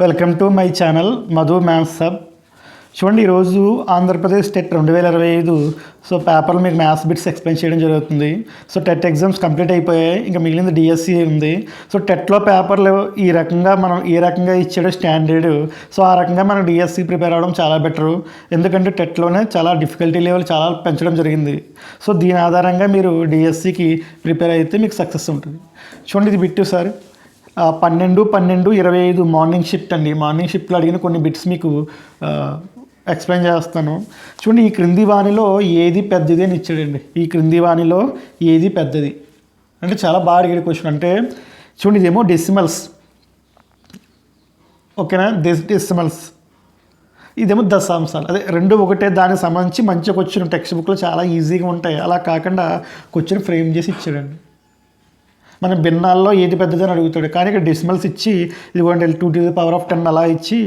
Welcome to my channel Madhu maths sub చూడండి ఈరోజు Andhra Pradesh TET రెండు వేల ఇరవై ఐదు. సో పేపర్లు మీకు మ్యాథ్స్ బిట్స్ ఎక్స్ప్లెయిన్ చేయడం జరుగుతుంది. సో టెట్ ఎగ్జామ్స్ కంప్లీట్ అయిపోయాయి. ఇంకా మిగిలింది డిఎస్సి ఉంది. సో టెట్లో పేపర్లు ఈ రకంగా మనం ఏ రకంగా ఇచ్చాడు స్టాండర్డ్. సో ఆ రకంగా మనం డిఎస్సి ప్రిపేర్ అవ్వడం చాలా బెటరు. ఎందుకంటే టెట్లోనే చాలా డిఫికల్టీ లెవెల్ చాలా పెంచడం జరిగింది. సో దీని ఆధారంగా మీరు డిఎస్సికి ప్రిపేర్ అయితే మీకు సక్సెస్ ఉంటుంది. చూడండి ఇది బిట్టు సార్. పన్నెండు పన్నెండు ఇరవై ఐదు మార్నింగ్ షిఫ్ట్ అండి. మార్నింగ్ షిఫ్ట్లో అడిగిన కొన్ని బిట్స్ మీకు ఎక్స్ప్లెయిన్ చేస్తాను. చూడండి ఈ క్రింది వాణిలో ఏది పెద్దది అని ఇచ్చాడండి. ఈ క్రింది వాణిలో ఏది పెద్దది? అంటే చాలా బాగా అడిగాడు క్వశ్చన్ అంటే చూడండి ఇదేమో డెసిమల్స్ ఓకేనా? డెస్ డెసిమల్స్ ఇదేమో దశాంశాలు. అదే రెండు ఒకటే దానికి సంబంధించి మంచిగా క్వశ్చన్ టెక్స్ట్ బుక్లో చాలా ఈజీగా ఉంటాయి. అలా కాకుండా క్వశ్చన్ ఫ్రేమ్ చేసి ఇచ్చాడండి. మనం భిన్నాల్లో ఏది పెద్దదని అడుగుతాడు. కానీ ఇక్కడ డెసిమల్స్ ఇచ్చి ఇదిగోండి two to the power of ten అలా ఇచ్చి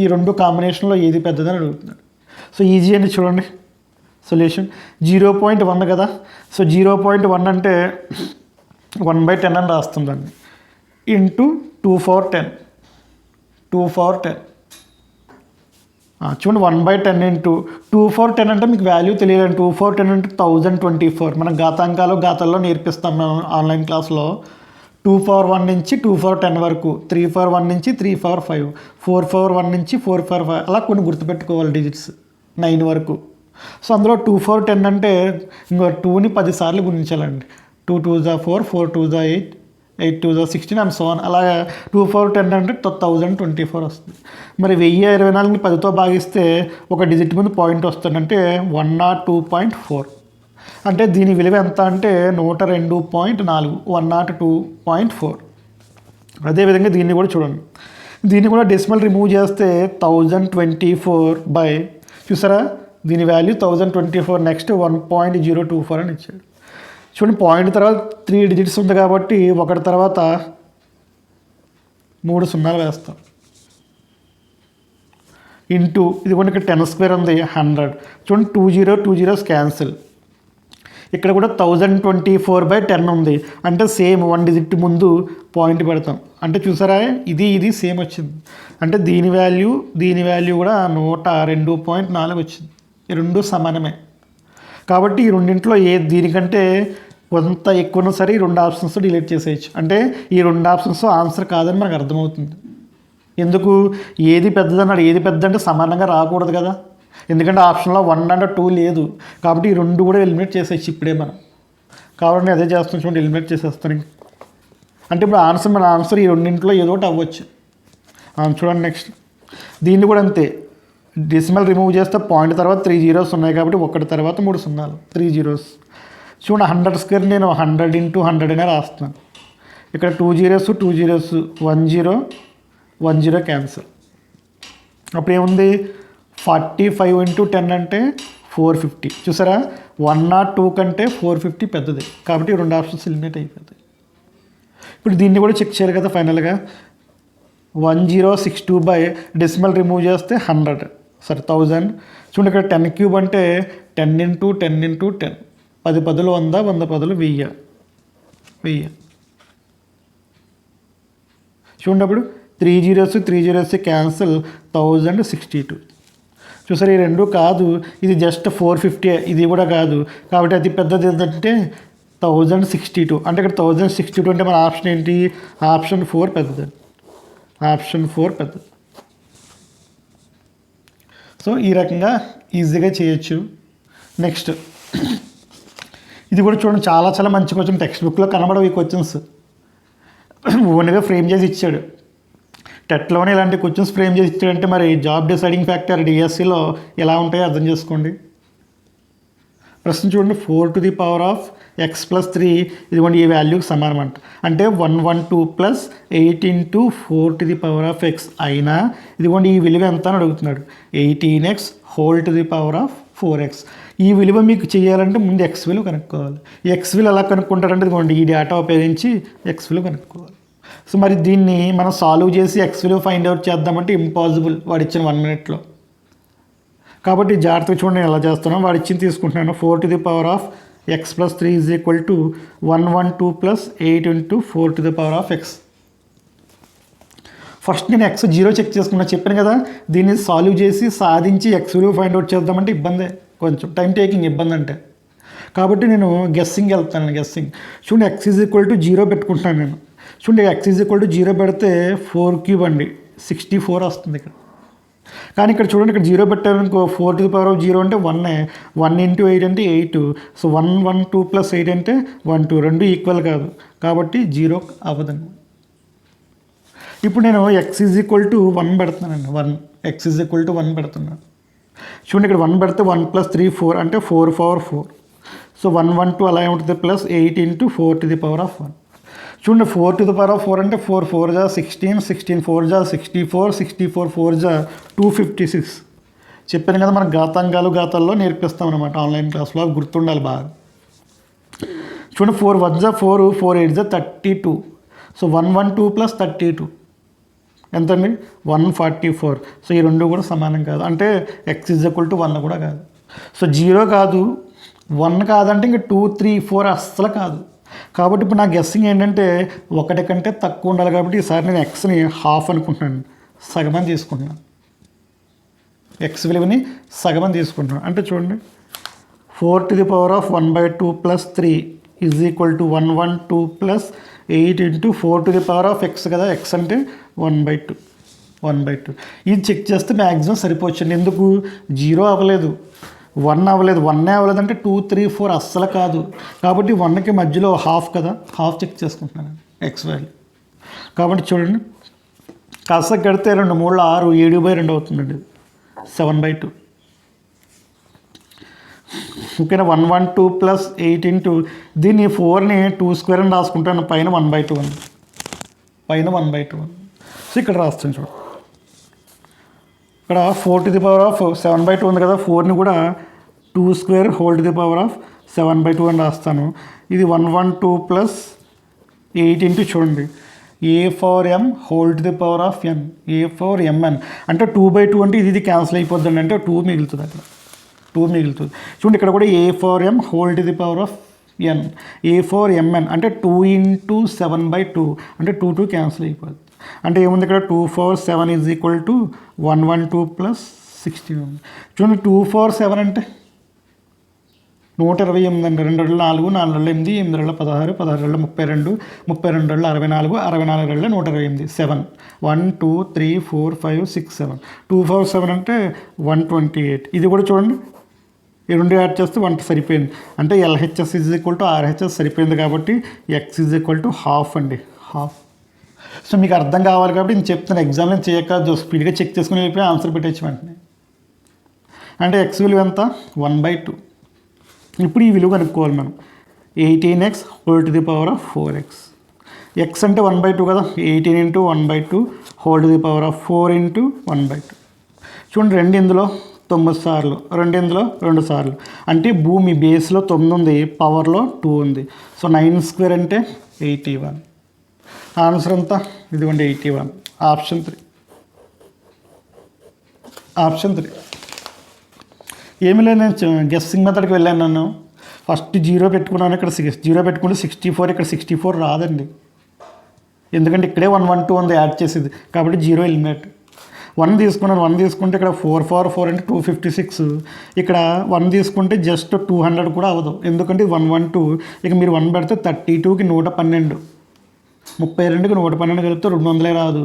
ఈ రెండు కాంబినేషన్లో ఏది పెద్దదని అడుగుతున్నాడు. సో ఈజీ అండి చూడండి. సొల్యూషన్ జీరో పాయింట్ వన్ కదా. సో జీరో పాయింట్ వన్ అంటే వన్ బై టెన్ అని రాస్తుందండి. Into two four ten two four ten చూడండి one by ten into two four ten అంటే మీకు వాల్యూ తెలియదు టూ ఫోర్ టెన్ అంటే థౌజండ్ ట్వంటీ ఫోర్ మనం ఘాతాంకాలు గాతాల్లో నేర్పిస్తాం మేము ఆన్లైన్ క్లాస్లో టూ ఫోర్ వన్ నుంచి టూ ఫోర్ టెన్ వరకు. త్రీ ఫోర్ వన్ నుంచి three four five four four one నుంచి ఫోర్ ఫోర్ ఫైవ్ అలా కొన్ని గుర్తుపెట్టుకోవాలి డిజిట్స్ నైన్ వరకు. సో అందులో టూ ఫోర్ టెన్ అంటే ఇంకో టూని పదిసార్లు గుణించాలండి. టూ టూ జా ఫోర్ ఫోర్ టూ జా ఎయిట్ ఎయిట్ టూ జో సిక్స్టీన్ అండ్ సోన్ అలాగే టూ ఫోర్ టెన్ అంటే థౌజండ్ ట్వంటీ ఫోర్ వస్తుంది. మరి వెయ్యి ఇరవై నాలుగుని పదితో భాగిస్తే ఒక డిజిట్ ముందు పాయింట్ వస్తుందంటే one not two point four. అంటే దీని విలువ ఎంత అంటే నూట రెండు పాయింట్ నాలుగు one not two point four. అదేవిధంగా దీన్ని కూడా చూడండి. దీన్ని కూడా డెసిమల్ రిమూవ్ చేస్తే థౌజండ్ ట్వంటీ ఫోర్ బై చూసారా? దీని value thousand twenty four next one point zero two four అని ఇచ్చాడు. చూడండి పాయింట్ తర్వాత త్రీ డిజిట్స్ ఉంది కాబట్టి ఒకటి తర్వాత మూడు సున్నాలు వేస్తాం. ఇంటూ ఇది కూడా ఇక్కడ టెన్ స్క్వేర్ ఉంది హండ్రెడ్ చూడండి two zero two zeros cancel ఇక్కడ కూడా thousand twenty four by ten ఉంది. అంటే సేమ్ వన్ డిజిట్ ముందు పాయింట్ పెడతాం. అంటే చూసారా ఇది ఇది సేమ్ వచ్చింది. అంటే దీని వాల్యూ దీని వాల్యూ కూడా నూట రెండు పాయింట్ నాలుగు వచ్చింది. రెండు సమానమే. కాబట్టి ఈ రెండింట్లో ఏ దీనికంటే కొంత ఎక్కువ సరే ఈ రెండు ఆప్షన్స్ డిలీట్ చేసేయచ్చు. అంటే ఈ రెండు ఆప్షన్స్ ఆన్సర్ కాదని మనకు అర్థమవుతుంది. ఎందుకు? ఏది పెద్దదన్నాడు ఏది పెద్ద అంటే సమానంగా రాకూడదు కదా. ఎందుకంటే ఆప్షన్లో వన్ అండ్ టూ లేదు. కాబట్టి ఈ రెండు కూడా ఎలిమినేట్ చేసేయచ్చు ఇప్పుడే మనం. కాబట్టి అదే చేస్తాం చూడండి ఎలిమినేట్ చేసేస్తాను అంటే ఇప్పుడు ఆన్సర్ మన ఆన్సర్ ఈ రెండింటిలో ఏదో ఒకటి అవ్వచ్చు. చూడండి నెక్స్ట్ దీన్ని కూడా అంతే. డెసిమల్ రిమూవ్ చేస్తే పాయింట్ తర్వాత త్రీ జీరోస్ ఉన్నాయి కాబట్టి ఒకటి తర్వాత మూడు సున్నాలు. త్రీ జీరోస్ చూడండి హండ్రెడ్ స్క్వేర్ నేను హండ్రెడ్ ఇంటూ హండ్రెడ్ రాస్తున్నాను. ఇక్కడ two zeros two zeros one zero one zero cancel. అప్పుడు ఏముంది? ఫార్టీ ఫైవ్ ఇంటూ టెన్ అంటే ఫోర్ ఫిఫ్టీ. చూసారా? వన్ నాట్ టూ కంటే ఫోర్ ఫిఫ్టీ పెద్దది. కాబట్టి రెండు ఆప్షన్స్ ఎలిమినేట్ అయిపోతాయి. ఇప్పుడు దీన్ని కూడా చెక్ చేయాలి కదా ఫైనల్గా. One zero six two by decimal remove చేస్తే హండ్రెడ్. సరే థౌజండ్. చూడండి ఇక్కడ టెన్ క్యూబ్ అంటే ten into ten into ten. పది పదులు వంద వంద పదులు వెయ్యి. వెయ్యి. చూడండి అప్పుడు. Three zeros three zeros cancel thousand sixty two చూసారు ఈ రెండు కాదు. ఇది జస్ట్ ఫోర్ ఫిఫ్టీ ఇది కూడా కాదు. కాబట్టి అతి పెద్దది ఏంటంటే థౌజండ్ సిక్స్టీ టూ అంటే ఇక్కడ థౌజండ్ సిక్స్టీ టూ అంటే మన ఆప్షన్ ఏంటి? ఆప్షన్ ఫోర్ పెద్దది. ఆప్షన్ ఫోర్ పెద్దది. సో ఈ రకంగా ఈజీగా చేయొచ్చు. నెక్స్ట్. ఇది కూడా చూడండి చాలా చాలా మంచి క్వశ్చన్ టెక్స్ట్ బుక్లో కనబడవు ఈ క్వశ్చన్స్ ఓన్గా ఫ్రేమ్ చేసి ఇచ్చాడు. టెట్లోనే ఇలాంటి క్వశ్చన్స్ ఫ్రేమ్ చేసి ఇచ్చాడంటే మరి జాబ్ డిసైడింగ్ ఫ్యాక్టర్ డిఎస్సిలో ఎలా ఉంటాయో అర్థం చేసుకోండి. ప్రశ్న చూడండి four to the power of x plus three ఇదిగోండి ఈ వాల్యూకి సమానం అంట. అంటే one one two plus eight into four to the power of x అయినా ఇదిగోండి ఈ విలువ ఎంత అని అడుగుతున్నాడు. Eighteen x whole to the power of four x ఈ విలువ మీకు చేయాలంటే ముందు ఎక్స్ విలువ కనుక్కోవాలి. ఎక్స్ విలువ ఎలా కనుక్కుంటారంటే ఇదిగోండి ఈ డేటా ఉపయోగించి ఎక్స్ విలువ కనుక్కోవాలి. సో మరి దీన్ని మనం సాల్వ్ చేసి ఎక్స్ విలువ ఫైండ్ అవుట్ చేద్దామంటే ఇంపాసిబుల్ వాడు ఇచ్చిన వన్ మినిట్లో కాబట్టి జాగ్రత్తగా చూడండి నేను ఎలా చేస్తున్నాను. వాడు ఇచ్చింది తీసుకుంటున్నాను. Four to the power of x plus three is equal to one one two plus eight into four to the power of x first నేను ఎక్స్ జీరో చెక్ చేసుకున్నా. చెప్పాను కదా దీన్ని సాల్వ్ చేసి సాధించి ఎక్స్ విలువ ఫైండ్ అవుట్ చేద్దామంటే ఇబ్బందే. కొంచెం టైం టేకింగ్ ఇబ్బంది అంటే. కాబట్టి నేను గెస్సింగ్ వెళ్తాను గెస్సింగ్ చూడండి x is equal to zero పెట్టుకుంటాను నేను. చూడండి x is equal to zero పెడితే ఫోర్ క్యూబ్ అండి. సిక్స్టీ ఫోర్ వస్తుంది ఇక్కడ. కానీ ఇక్కడ చూడండి ఇక్కడ zero పెట్టారనుకో four to the power of zero అంటే వన్ వన్ ఇంటూ ఎయిట్ అంటే eight so one one two plus eight అంటే వన్ టూ రెండు ఈక్వల్ కాదు. కాబట్టి జీరో అవ్వదండి. ఇప్పుడు నేను x is equal to one పెడుతున్నానండి. One x is equal to one పెడుతున్నాను. చూడండి ఇక్కడ వన్ పెడితే వన్ ప్లస్ త్రీ ఫోర్ అంటే four power four so one one two అలా ఉంటుంది plus eight into four to the power of one చూడండి four to the power of four అంటే four four జా సిక్స్టీన్ సిక్స్టీన్ ఫోర్ జా sixty four sixty four four జా two fifty six చెప్పాను కదా మన ఘాతాంగాలు ఘాతాల్లో నేర్పిస్తాం అనమాట ఆన్లైన్ క్లాస్లో అవి గుర్తుండాలి బాగా. చూడండి ఫోర్ వన్ జా ఫోర్ ఫోర్ ఎయిట్ జా thirty two so one one two plus thirty two ఎంతండి వన్ ఫార్టీ ఫోర్. సో ఈ రెండు కూడా సమానం కాదు. అంటే x is equal to one కూడా కాదు. సో జీరో కాదు. వన్ కాదంటే ఇంకా టూ త్రీ ఫోర్ అస్సలు కాదు. కాబట్టి ఇప్పుడు నా గెస్సింగ్ ఏంటంటే ఒకటి కంటే తక్కువ ఉండాలి కాబట్టి ఈసారి నేను ఎక్స్ని హాఫ్ అనుకుంటున్నాను. సగమని తీసుకుంటున్నాను. ఎక్స్ విలువని సగమని తీసుకుంటున్నాను. అంటే చూడండి. Four to the power of one by two plus three is equal to one one two plus eight into four to the power of x కదా. ఎక్స్ అంటే one by two one by two ఇది check చేస్తే maximum సరిపోవచ్చండి ఎందుకు? Zero అవ్వలేదు. One అవ్వలేదు. వన్నే అవ్వలేదు అంటే టూ త్రీ ఫోర్ అస్సలు కాదు. కాబట్టి వన్కి మధ్యలో హాఫ్ కదా. హాఫ్ చెక్ చేసుకుంటున్నాను. ఎక్స్ వాల్యూ కాబట్టి చూడండి. కాస్త కడితే రెండు మూడు ఆరు ఏడు బై రెండు అవుతుందండి. సెవెన్ బై టూ ఓకేనా? One one two plus eight into దీన్ని ఫోర్ని టూ స్క్వేర్ అని రాసుకుంటాను. పైన వన్ బై టూ అని పైన వన్ బై టూ అని సో ఇక్కడ రాస్తాను చూడు. ఇక్కడ four to the power of seven by two ఉంది కదా ఫోర్ని కూడా two square whole to the power of seven by two అని రాస్తాను. ఇది one one two plus eight into చూడండి. A four m whole to the power of n a four m n అంటే two by two అంటే ఇది ఇది cancel అయిపోద్దండి అంటే two మిగులుతుంది అక్కడ. టూ మిగులుతుంది. చూడండి ఇక్కడ కూడా a four m whole to the power of n a four m n అంటే two into seven by two అంటే టూ టూ క్యాన్సిల్ అయిపోతుంది అంటే ఏముంది ఇక్కడ? Two four seven is equal to one one two plus sixteen ఉంది చూడండి two four seven అంటే నూట ఇరవై ఎనిమిది అండి రెండు రెండు నాలుగు నాలుగు రెండు ఎనిమిది ఎనిమిది రెండు పదహారు పదహారు రెండు ముప్పై రెండు ముప్పై రెండు రెండు అరవై నాలుగు అరవై నాలుగు రెండు నూట ఇరవై ఎనిమిది. Seven one two three four five six seven two four seven అంటే వన్ ట్వంటీ ఎయిట్ ఇది కూడా చూడండి. ఈ రెండు యాడ్ చేస్తే వన్ సరిపోయింది. అంటే LHS is equal to RHS సరిపోయింది కాబట్టి X is equal to half అండి. హాఫ్ సో మీకు అర్థం కావాలి కాబట్టి నేను చెప్తాను ఎగ్జామ్ నేను చేయక స్పీడ్గా చెక్ చేసుకుని వెళ్ళిపోయి ఆన్సర్ పెట్టచ్చు వెంటనే. అంటే ఎక్స్ విలువ ఎంత? వన్ బై టూ ఇప్పుడు ఈ విలువ కనుక్కోవాలి మనం. Eighteen X whole to the power of four X X అంటే వన్ బై టూ కదా? Eighteen into one by two whole to the power of four into one by two చూడండి రెండు ఇందులో తొమ్మిది సార్లు. రెండు రెండు సార్లు. అంటే భూమి బేస్లో తొమ్మిది ఉంది పవర్లో టూ ఉంది. సో నైన్ స్క్వేర్ అంటే ఎయిటీ వన్. ఆన్సర్ అంతా ఇదిగోండి eighty one. Option three. Option three. ఏమి లేదు నేను గెస్సింగ్ మెథడ్కి వెళ్ళాను నన్ను. ఫస్ట్ జీరో పెట్టుకున్నాను ఇక్కడ సిక్స్ జీరో పెట్టుకుంటే సిక్స్టీ ఫోర్ ఇక్కడ సిక్స్టీ ఫోర్ రాదండి. ఎందుకంటే ఇక్కడే వన్ వన్ టూ ఉంది యాడ్ చేసేది. కాబట్టి జీరో ఎలిమినేట్. వన్ తీసుకున్నాను వన్ తీసుకుంటే ఇక్కడ ఫోర్ ఫోర్ ఫోర్ అంటే టూ ఫిఫ్టీ సిక్స్. ఇక్కడ వన్ తీసుకుంటే జస్ట్ టూ హండ్రెడ్ కూడా అవ్వదు. ఎందుకంటే వన్ వన్ టూ. ఇక మీరు వన్ పెడితే థర్టీ టూకి నూట పన్నెండు. ముప్పై రెండుకి నూట పన్నెండు కలిపితే రెండు వందలే రాదు.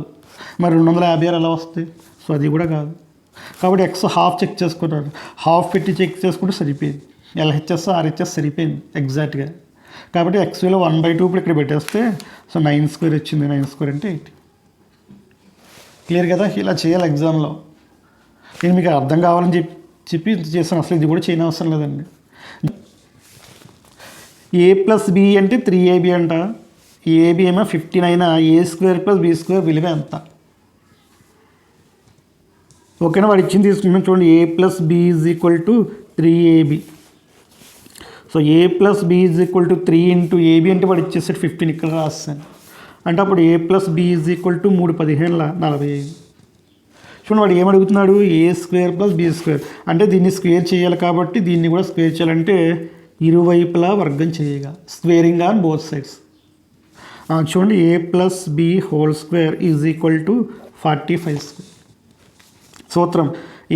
మరి రెండు వందల యాభై ఆరు ఎలా వస్తాయి? సో అది కూడా కాదు. కాబట్టి ఎక్స్ హాఫ్ చెక్ చేసుకున్నాడు హాఫ్ పెట్టి చెక్ చేసుకుంటే సరిపోయింది. ఎల్హెచ్ఎస్ ఆర్హెచ్ఎస్ సరిపోయింది ఎగ్జాక్ట్గా కాబట్టి ఎక్స్ విలువ వన్ బై టూ ఇప్పుడు ఇక్కడ పెట్టేస్తే సో నైన్ స్క్వేర్ వచ్చింది. నైన్ స్క్వేర్ అంటే ఎయిట్. క్లియర్ కదా? ఇలా చేయాలి ఎగ్జామ్లో. నేను మీకు అర్థం కావాలని చెప్పి చెప్పి చేస్తాను. అసలు ఇది కూడా చేయని అవసరం లేదండి. ఏ ప్లస్ బి అంటే త్రీ ఏబి అంట. ఏబి ఏమో ఫిఫ్టీన్ అయినా A square plus B square విలువ ఎంత ఓకేనా వాడు ఇచ్చింది తీసుకుంటున్నాం చూడండి. A plus B is equal to three AB so A plus B is equal to three into AB అంటే వాడు ఇచ్చేసాడు ఫిఫ్టీన్ ఇక్కడ రాస్తాను. అంటే అప్పుడు A plus B is equal to మూడు పదిహేనుల నలభై ఐదు. చూడండి వాడు ఏమడుగుతున్నాడు A square plus B square అంటే దీన్ని స్క్వేర్ చేయాలి కాబట్టి దీన్ని కూడా స్క్వేర్ చేయాలంటే ఇరువైపులా వర్గం చేయగా. స్క్వేరింగ్ ఆన్ బోత్ సైడ్స్ చూడండి A plus B whole square is equal to forty five square సూత్రం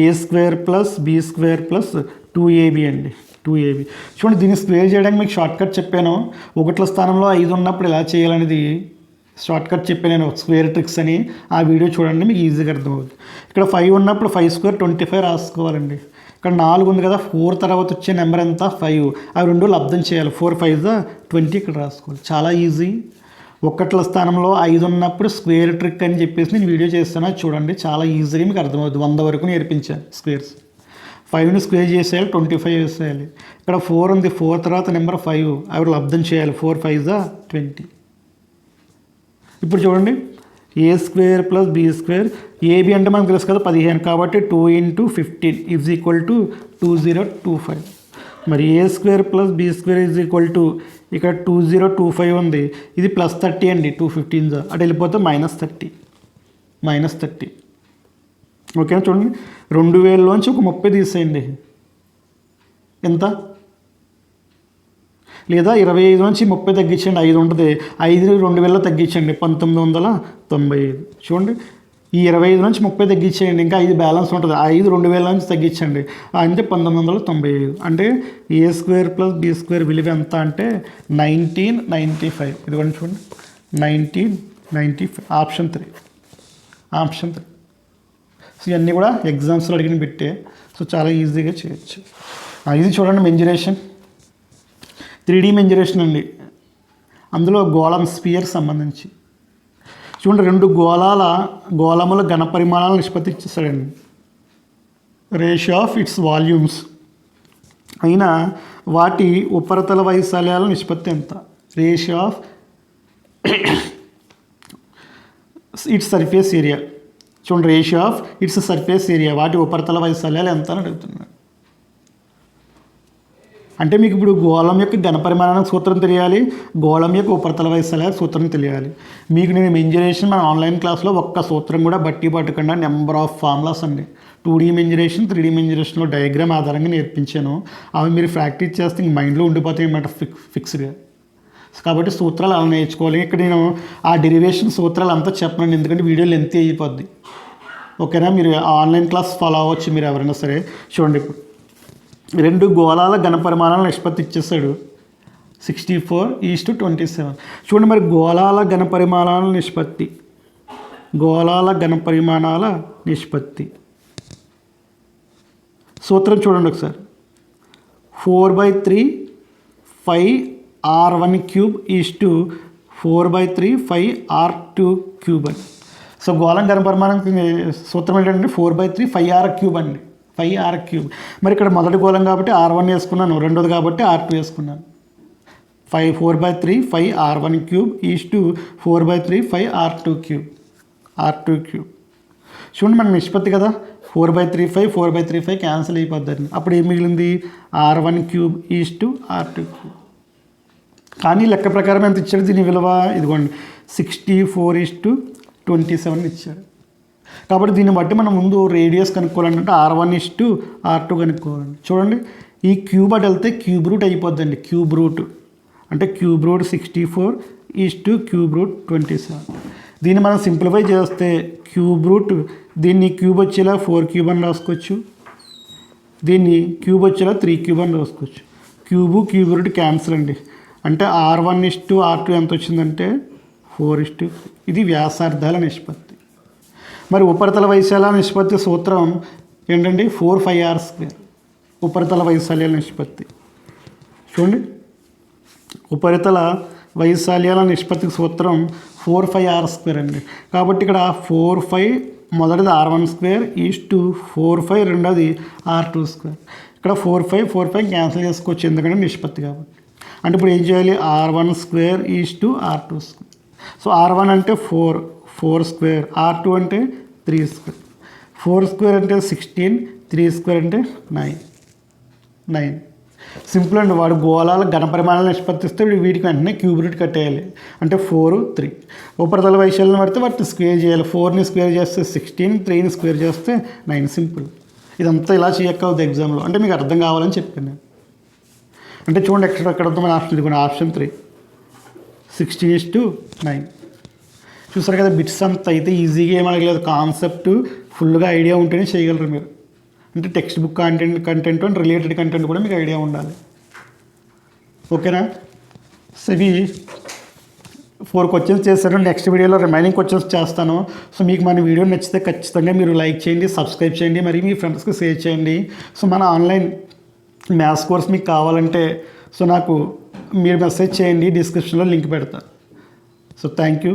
A square plus B square plus two AB అండి. టూ ఏబి చూడండి దీన్ని స్క్వేర్ చేయడానికి మీకు షార్ట్కట్ చెప్పాను. ఒకట్ల స్థానంలో ఐదు ఉన్నప్పుడు ఎలా చేయాలనేది షార్ట్కట్ చెప్పాను నేను స్క్వేర్ ట్రిక్స్ అని ఆ వీడియో చూడండి మీకు ఈజీగా అర్థమవుతుంది. ఇక్కడ ఫైవ్ ఉన్నప్పుడు ఫైవ్ స్క్వేర్ ట్వంటీ ఫైవ్ రాసుకోవాలండి. ఇక్కడ నాలుగు ఉంది కదా ఫోర్ తర్వాత వచ్చే నెంబర్ ఎంత? ఫైవ్ అవి రెండు లబ్ధం చేయాలి. ఫోర్ ఫైవ్ ట్వంటీ ఇక్కడ రాసుకోవాలి. చాలా ఈజీ ఒక్కట్ల స్థానంలో ఐదు ఉన్నప్పుడు స్క్వేర్ ట్రిక్ అని చెప్పేసి నేను వీడియో చేస్తాను చూడండి. చాలా ఈజీగా మీకు అర్థమవుతుంది. వంద వరకు నేర్పించాను స్క్వేర్స్ ఫైవ్ని స్క్వేర్ చేసేయాలి ట్వంటీ ఫైవ్ వేసేయాలి. ఇక్కడ ఫోర్ ఉంది. ఫోర్ తర్వాత నెంబర్ ఫైవ్ అవి లబ్ధం చేయాలి. ఫోర్ ఫైవ్ దా ట్వంటీ ఇప్పుడు చూడండి. A square plus B square AB అంటే మనకు తెలుసు కదా పదిహేను కాబట్టి two into fifteen is equal to two zero two five మరి A square plus B square is equal to ఇక్కడ టూ జీరో టూ ఫైవ్ ఉంది. ఇది ప్లస్ థర్టీ అండి. టూ ఫిఫ్టీన్ అటు వెళ్ళిపోతే మైనస్ థర్టీ మైనస్ థర్టీ ఓకేనా చూడండి. రెండు వేలలోంచి ఒక ముప్పై తీసేయండి. ఎంత? లేదా ఇరవై ఐదు నుంచి ముప్పై తగ్గించండి. ఐదు ఉంటుంది. ఐదు రెండు వేల తగ్గించండి. పంతొమ్మిది వందల తొంభై ఐదు. చూడండి. ఈ ఇరవై ఐదు నుంచి ముప్పై తగ్గించేయండి. ఇంకా ఐదు బ్యాలెన్స్ ఉంటుంది. ఐదు రెండు వేల నుంచి తగ్గించండి. అంటే పంతొమ్మిది వందల తొంభై ఐదు. అంటే A square plus B square విలువ ఎంత అంటే నైన్టీన్ నైంటీ ఫైవ్. ఇదిగోండి చూడండి. Nineteen ninety five. Option three. Option three. So ఇవన్నీ కూడా ఎగ్జామ్స్లో అడిగిన పెట్టే. సో చాలా ఈజీగా చేయొచ్చు. ఇది చూడండి మెంజురేషన్ త్రీ డీ మెంజురేషన్ అండి. అందులో గోళం స్పియర్ సంబంధించి. చూడండి రెండు గోళాల గోళముల ఘనపరిమాణాలు నిష్పత్తి ఇచ్చేసాడండి రేషియో ఆఫ్ ఇట్స్ వాల్యూమ్స్ అయినా వాటి ఉపరితల వైశాల్యాల నిష్పత్తి ఎంత? Ratio of its surface area చూడండి ratio of its surface area వాటి ఉపరితల వైశాల్యాలు ఎంత అని అడుగుతున్నాడు. అంటే మీకు ఇప్పుడు గోళం యొక్క ఘనపరిమాణానికి సూత్రం తెలియాలి గోళం యొక్క ఉపరితల వైశాల్య సూత్రం తెలియాలి. మీకు నేను మెంజరేషన్ మన ఆన్లైన్ క్లాస్లో ఒక్క సూత్రం కూడా బట్టి పట్టకుండా నెంబర్ ఆఫ్ ఫార్ములాస్ అండి. Two D mensuration three D మెంజరేషన్లో diagram ఆధారంగా నేర్పించాను. అవి మీరు ప్రాక్టీస్ చేస్తే ఇంక మైండ్లో ఉండిపోతాయి అన్నమాట ఫిక్ ఫిక్స్డ్గా కాబట్టి సూత్రాలు అలా నేర్చుకోవాలి. ఇక్కడ నేను ఆ డెరివేషన్ సూత్రాలు అంతా చెప్పనండి. ఎందుకంటే వీడియో లెంత్ అయిపోద్ది. ఓకేనా? మీరు ఆన్లైన్ క్లాస్ ఫాలో అవ్వచ్చు మీరు ఎవరైనా సరే. చూడండి ఇప్పుడు. రెండు గోళాల ఘనపరిమాణాల నిష్పత్తి ఇచ్చేసాడు sixty four is to twenty seven చూడండి మరి గోళాల ఘనపరిమాణాల నిష్పత్తి. గోళాల ఘనపరిమాణాల నిష్పత్తి. సూత్రం చూడండి ఒకసారి. Four by three five R one cube is to four by three five R two cube అని. సో గోళం ఘనపరిమాణం సూత్రం ఏంటంటే four by three five R cube అండి. Five R cube. మరి ఇక్కడ మొదటి గోళం కాబట్టి ఆర్ వన్ వేసుకున్నాను రెండోది కాబట్టి ఆర్ టూ వేసుకున్నాను. Five four by three five R one cube is to four by three five R two cube R two cube. చూడండి మన నిష్పత్తి కదా four by three five four by three five cancel అయిపోద్దండి. అప్పుడు ఏం మిగిలింది? R one cube is to R two cube. కానీ లెక్క ప్రకారం ఎంత ఇచ్చాడు దీని విలువ? ఇదిగోండి sixty four is to twenty seven ఇచ్చాడు. కాబట్టి దీన్ని బట్టి మనం ముందు radius కనుక్కోవాలంటే R one is to R two కనుక్కోవాలండి చూడండి ఈ క్యూబ్ అటు వెళ్తే క్యూబ్ రూట్ అయిపోద్దండి. క్యూబ్ రూట్ అంటే cube root sixty four is to cube root twenty seven దీన్ని మనం సింప్లిఫై చేస్తే క్యూబ్ రూట్ దీన్ని క్యూబ్ వచ్చేలా ఫోర్ క్యూబ్ అని రాసుకోవచ్చు. దీన్ని క్యూబ్ వచ్చేలా త్రీ క్యూబ్ అని రాసుకోవచ్చు. క్యూబు క్యూబ్ రూట్ క్యాన్సిల్ అండి. అంటే R one is to R two ఎంత వచ్చిందంటే ఫోర్ ఇస్ టు ఇది వ్యాసార్థాల నిష్పత్తి. మరి ఉపరితల వైశాల్య నిష్పత్తి సూత్రం ఏంటండి? ఫోర్ ఫైవ్ ఆర్ స్క్వేర్ ఉపరితల వైశాల్యాల నిష్పత్తి. చూడండి. ఉపరితల వైశాల్యాల నిష్పత్తి సూత్రం ఫోర్ ఫైవ్ ఆర్ స్క్వేర్ అండి. కాబట్టి ఇక్కడ ఫోర్ ఫైవ్ మొదటిది R one square is to four five రెండోది ఆర్ టూ స్క్వేర్ ఇక్కడ four five four five cancel చేసుకోవచ్చు ఎందుకంటే నిష్పత్తి కాబట్టి. అంటే ఇప్పుడు ఏం చేయాలి? R one square is to R two square so R one అంటే four four square R two అంటే త్రీ స్క్వేర్. ఫోర్ స్క్వేర్ అంటే సిక్స్టీన్ త్రీ స్క్వేర్ అంటే నైన్. నైన్. సింపుల్ అండి వాడు గోళాల ఘనపరిమాణాలు నిష్పత్తిస్తే వీటికి వెంటనే క్యూబ్ రూట్ కట్టేయాలి. అంటే ఫోర్ త్రీ. ఉపరితల వైశాల్యం పడితే వాటిని స్క్వేర్ చేయాలి. ఫోర్ని స్క్వేర్ చేస్తే సిక్స్టీన్ త్రీని స్క్వేర్ చేస్తే నైన్. సింపుల్. ఇదంతా ఇలా చేయక్కవద్దు ఎగ్జామ్లో. అంటే మీకు అర్థం కావాలని చెప్పాను నేను. అంటే చూడండి ఎక్కడ ఎక్కడ మన ఆప్షన్ ఇదిగోండి option three. Sixteen is to nine. చూసారు కదా బిట్స్ అంత అయితే ఈజీగా ఏం లేదు కాన్సెప్ట్ ఫుల్గా ఐడియా ఉంటేనే చేయగలరు మీరు. అంటే textbook content content and related content కూడా మీకు ఐడియా ఉండాలి. ఓకేనా? సో ఇవి ఫోర్ క్వశ్చన్స్ చేశాను. నెక్స్ట్ వీడియోలో రిమైనింగ్ క్వశ్చన్స్ చేస్తాను. సో మీకు మన వీడియో నచ్చితే ఖచ్చితంగా మీరు లైక్ చేయండి సబ్స్క్రైబ్ చేయండి మరి మీ ఫ్రెండ్స్కి షేర్ చేయండి. సో మన ఆన్లైన్ మ్యాథ్స్ కోర్స్ మీకు కావాలంటే సో నాకు మీరు మెసేజ్ చేయండి డిస్క్రిప్షన్లో లింక్ పెడతాను సో థ్యాంక్ యూ